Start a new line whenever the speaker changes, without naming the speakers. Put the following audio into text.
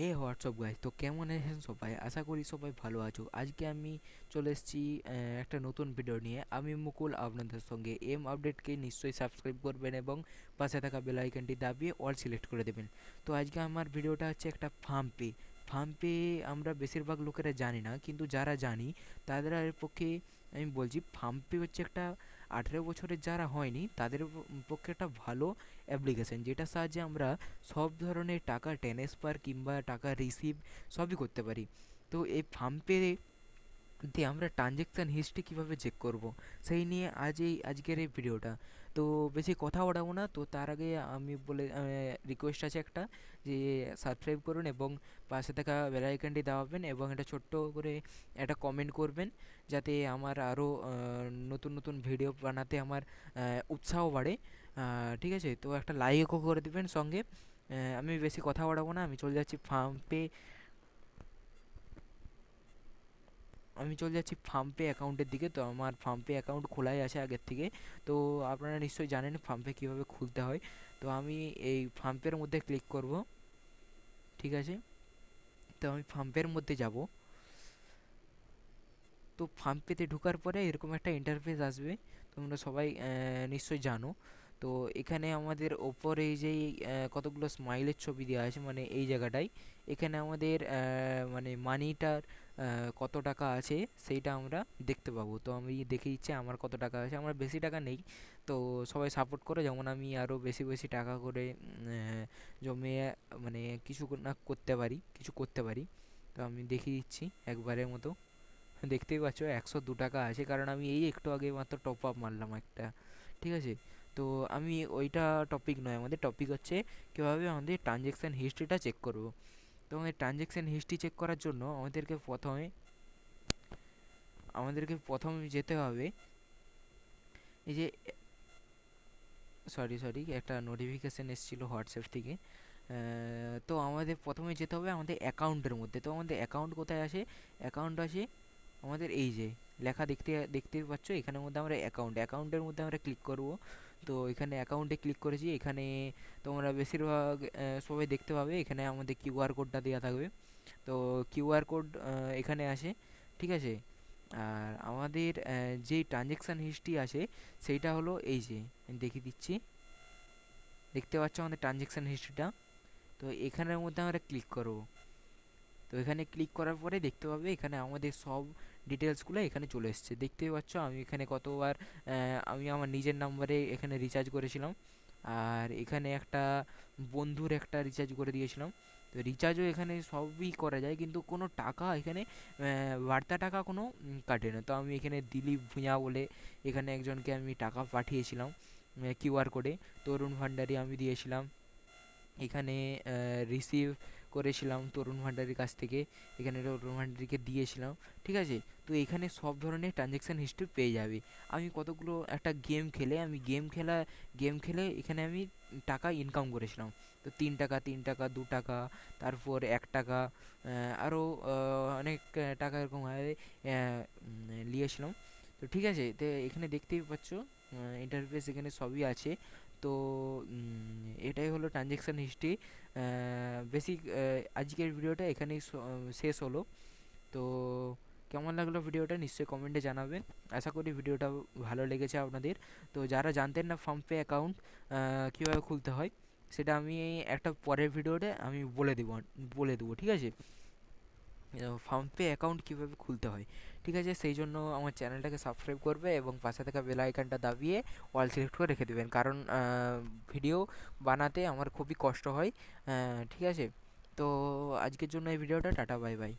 হে WhatsApp guys তো কেমন আছেন সবাই? আশা করি সবাই ভালো আছো। আজকে আমি চলে এসেছি একটা নতুন ভিডিও নিয়ে। আমি মুকুল, আপনাদের সঙ্গে। এম আপডেটকে নিশ্চয়ই সাবস্ক্রাইব করবেন এবং পাশে থাকা বেল দাবিয়ে অল সিলেক্ট করে দেবেন। তো আজকে আমার ভিডিওটা হচ্ছে একটা ফার্ম পে ফার্ম পে আমরা বেশিরভাগ লোকেরা জানি না, কিন্তু যারা জানি, তাদের পক্ষে আমি বলছি ফার্ম পে হচ্ছে একটা আঠেরো বছরের যারা হয়নি, তাদের পক্ষে একটা ভালো অ্যাপ্লিকেশান যেটার সাহায্যে আমরা সব ধরনের টাকা ট্রান্সফার কিংবা টাকা রিসিভ সবই করতে পারি। তো এই ফার্মপে দিয়ে আমরা ট্রানজ্যাকশান হিস্ট্রি কীভাবে চেক করব, সেই নিয়ে আজ এই, আজকের এই ভিডিওটা তো বেশি কথা বাড়াবো না। তো তার আগে আমি বলে রিকোয়েস্ট আছে একটা যে সাবস্ক্রাইব করুন এবং পাশে থাকা বেল আইকনটি দাবাবেন এবং একটা ছোট্ট করে একটা কমেন্ট করবেন যাতে আমার আরও নতুন নতুন ভিডিও বানাতে আমার উৎসাহ বাড়ে। ঠিক আছে? তো একটা লাইকও করে দেবেন সঙ্গে। আমি বেশি কথা বাড়াবো না। আমি চলে যাচ্ছি ফার্ম পে আমি চলে যাচ্ছি ফার্মপে অ্যাকাউন্টের দিকে। তো আমার ফার্মপে অ্যাকাউন্ট খোলাই আছে আগের থেকে। তো আপনারা নিশ্চয়ই জানেন ফার্মপে কীভাবে খুলতে হয়। তো আমি এই ফার্মপের মধ্যে ক্লিক করব। ঠিক আছে? তো আমি ফার্মপের মধ্যে যাব। তো ফার্মপেতে ঢোকার পরে এরকম একটা ইন্টারফেস আসবে। তোমরা সবাই নিশ্চয়ই জানো। তো এখানে আমাদের ওপরে যেই কতগুলো স্মাইলের ছবি দেওয়া আছে মানে এই জায়গাটায়, এখানে আমাদের মানে মানিটার কত টাকা আছে সেইটা আমরা দেখতে পাবো। তো আমি দেখে দিচ্ছি আমার কত টাকা আছে, আমার বেশি টাকা নেই। তো সবাই সাপোর্ট করে, যেমন আমি আরও বেশি বেশি টাকা করে জমিয়ে মানে কিছু না করতে পারি, কিছু করতে পারি। তো আমি দেখিয়ে দিচ্ছি একবারের মতো। দেখতেই পাচ্ছ একশো দু টাকা আছে, কারণ আমি এই একটু আগে মাত্র টপ আপ মারলাম একটা, ঠিক আছে? তো আমি ওইটা টপিক নয়, আমাদের টপিক হচ্ছে কীভাবে আমাদের ট্রানজ্যাকশান হিস্ট্রিটা চেক করব। তো আমাদের ট্রানজ্যাকশান হিস্ট্রি চেক করার জন্য আমাদেরকে প্রথমে আমাদেরকে প্রথমে যেতে হবে, এই যে সরি সরি একটা নোটিফিকেশান এসেছিল হোয়াটসঅ্যাপ থেকে। তো আমাদের প্রথমে যেতে হবে আমাদের অ্যাকাউন্টের মধ্যে। তো আমাদের অ্যাকাউন্ট কোথায় আসে? অ্যাকাউন্ট আসে আমাদের এই যে, লেখা দেখতে দেখতেই পাচ্ছ? এখানের মধ্যে আমরা অ্যাকাউন্ট অ্যাকাউন্টের মধ্যে আমরা ক্লিক করব। তো এখানে অ্যাকাউন্টে ক্লিক করেছি। এখানে তোমরা বেশিরভাগ সবাই দেখতে পাবে। এখানে আমাদের কিউআর কোডটা দেওয়া থাকবে। তো কিউআর কোড এখানে আসে। ঠিক আছে? আর আমাদের যেই ট্রানজ্যাকশান হিস্ট্রি আছে সেইটা হলো এই যে দেখিয়ে দিচ্ছি। দেখতে পাচ্ছ আমাদের ট্রানজ্যাকশান হিস্ট্রিটা তো এখানের মধ্যে আমরা ক্লিক করব। তো এখানে ক্লিক করার পরে দেখতে পাবে এখানে আমাদের সব ডিটেলসগুলো এখানে চলে এসছে। দেখতেই পাচ্ছ আমি এখানে কতবার আমি আমার নিজের নাম্বারে এখানে রিচার্জ করেছিলাম। আর এখানে একটা বন্ধুর একটা রিচার্জ করে দিয়েছিলাম। তো রিচার্জও এখানে সবই করা যায়, কিন্তু কোনো টাকা এখানে বার্তা টাকা কোনো কাটে না। তো আমি এখানে দিলীপ ভূঁয়া বলে এখানে একজনকে আমি টাকা পাঠিয়েছিলাম কিউআর কোডে তরুণ ভান্ডারি আমি দিয়েছিলাম। এখানে রিসিভ করেছিলাম তরুণ ভান্ডারির কাছ থেকে। এখানে তরুণ ভান্ডারিকে দিয়েছিলাম, ঠিক আছে? তো এখানে সব ধরনের ট্রানজ্যাকশান হিস্ট্রি পেয়ে যাবে। আমি কতগুলো একটা গেম খেলে, আমি গেম খেলা গেম খেলে এখানে আমি টাকা ইনকাম করেছিলাম। তো তিন টাকা তিন টাকা, দু টাকা, তারপর এক টাকা আরও অনেক টাকা এরকমভাবে নিয়েছিলাম। তো ঠিক আছে? তো এখানে দেখতেই পাচ্ছ ইন্টারফেস এখানে সবই আছে। তো এটাই হলো ট্রানজ্যাকশান হিস্ট্রি বেসিক আজকের ভিডিওটা এখানেই শেষ হলো। তো, কেমন লাগল ভিডিওটা নিশ্চয়ই কমেন্টে জানাবেন। আশা করি ভিডিওটা ভালো লেগেছে আপনাদের। তো, যারা জানতেন না ফার্মপে অ্যাকাউন্ট কীভাবে খুলতে হয়, সেটা আমি একটা পরের ভিডিওতে আমি বলে দেবো বলে দেবো, ঠিক আছে? ফার্মপে অ্যাকাউন্ট কীভাবে খুলতে হয়, ঠিক আছে? সেই জন্য আমার চ্যানেলটাকে সাবস্ক্রাইব করবে এবং পাশে থাকা বেল আইকনটা দাবিয়ে অল সিলেক্ট করে রেখে দেবেন। কারণ ভিডিও বানাতে আমার খুবই কষ্ট হয় ঠিক আছে? তো আজকের জন্য এই ভিডিওটা টাটা বাই বাই